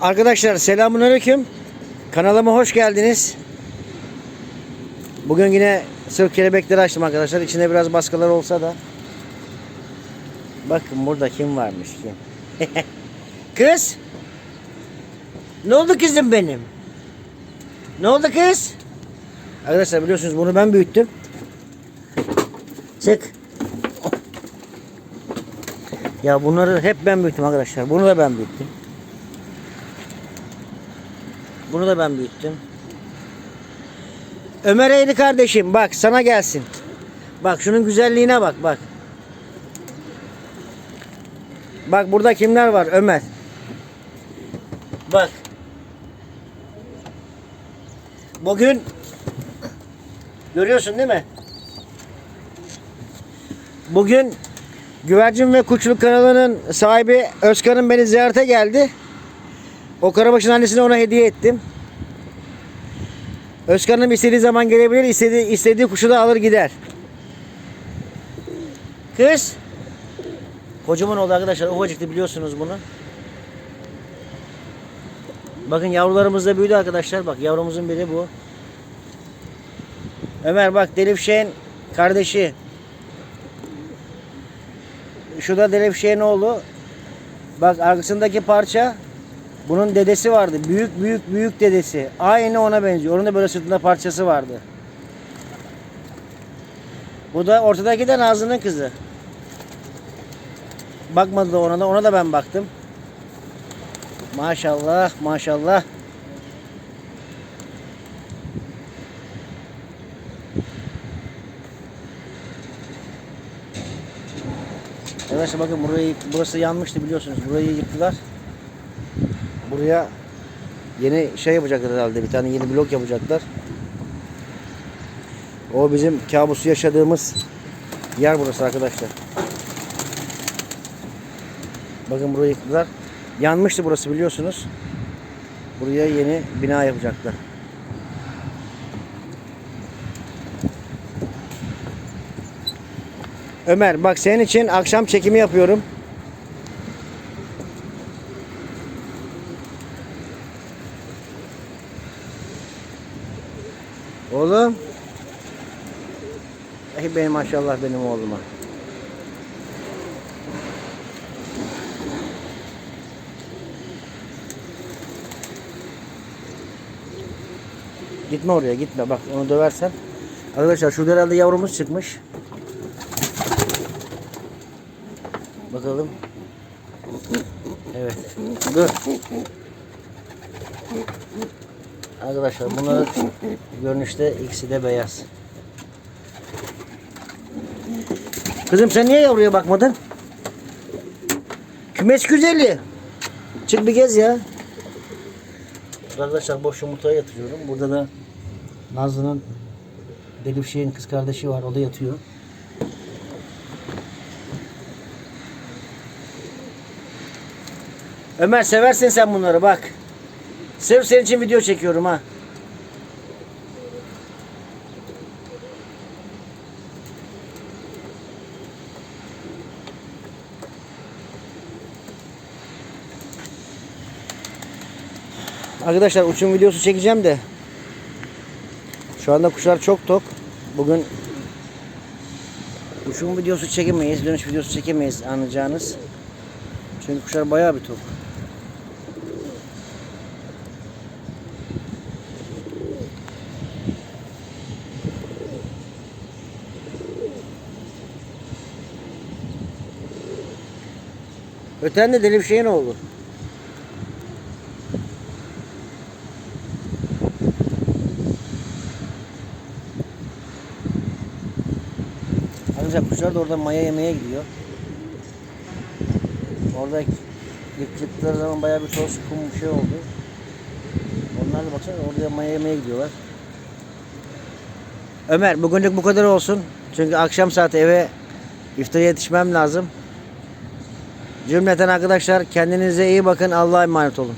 Arkadaşlar selamünaleyküm. Kanalıma hoş geldiniz. Bugün yine sırf kelebekleri açtım arkadaşlar. İçinde biraz baskılar olsa da. Bakın burada kim varmış kim. kız. Ne oldu kızım benim? Ne oldu kız? Arkadaşlar biliyorsunuz bunu ben büyüttüm. Çık. Ya bunları hep ben büyüttüm arkadaşlar. Bunu da ben büyüttüm. Bunu da ben büyüttüm. Ömer Eğri kardeşim bak sana gelsin. Bak şunun güzelliğine bak bak. Bak burada kimler var Ömer. Bak. Bugün görüyorsun değil mi? Bugün Güvercin ve Kuşluk kanalının sahibi Özkan'ın beni ziyarete geldi. O karabaşın annesine ona hediye ettim. Özkan'ım istediği zaman gelebilir, istediği, istediği kuşu da alır gider. Kız. Kocaman oldu arkadaşlar. Ufacıktı biliyorsunuz bunu. Bakın yavrularımız da büyüdü arkadaşlar. Bak yavrumuzun biri bu. Ömer bak Delifşehir'in kardeşi. Şu da Delifşehir'in oğlu. Bak arkasındaki parça bunun dedesi vardı. Büyük büyük büyük dedesi. Aynı ona benziyor. Onun da böyle sırtında parçası vardı. Bu da ortadaki de Nazlı'nın kızı. Bakmadı da ona da. Ona da ben baktım. Maşallah maşallah. Arkadaşlar bakın burayı burası yanmıştı biliyorsunuz. Burayı yıktılar. Buraya yeni şey yapacaklar herhalde. Bir tane yeni blok yapacaklar. O bizim kabusu yaşadığımız yer burası arkadaşlar. Bakın burayı yıktılar. Yanmıştı burası biliyorsunuz. Buraya yeni bina yapacaklar. Ömer bak senin için akşam çekimi yapıyorum. Oğlum. Ey benim maşallah benim oğluma. Gitme oraya gitme bak onu döversen. Arkadaşlar şurada herhalde yavrumuz çıkmış. Bakalım. Evet. Dur. Arkadaşlar bunların görünüşte ikisi de beyaz. Kızım sen niye yavruya bakmadın? Kümes güzeli. Çık bir gez ya. Arkadaşlar boş yumurtaya yatırıyorum. Burada da Nazlı'nın Delifşehir'in kız kardeşi var. O da yatıyor. Ömer seversin sen bunları bak. Sırf senin için video çekiyorum ha. Arkadaşlar uçum videosu çekeceğim de şu anda kuşlar çok tok. Bugün uçum videosu çekemeyiz, dönüş videosu çekemeyiz anlayacağınız. Çünkü kuşlar bayağı bir tok. Öten de deli bir şeyin oğlu. Ancak kuşlar da orada maya yemeye gidiyor. Orada yıktıkları zaman bayağı bir toz kum bir şey oldu. Onlar da baksana orada maya yemeye gidiyorlar. Ömer bugünlük bu kadar olsun. Çünkü akşam saati eve iftara yetişmem lazım. Cümleten arkadaşlar kendinize iyi bakın. Allah'a emanet olun.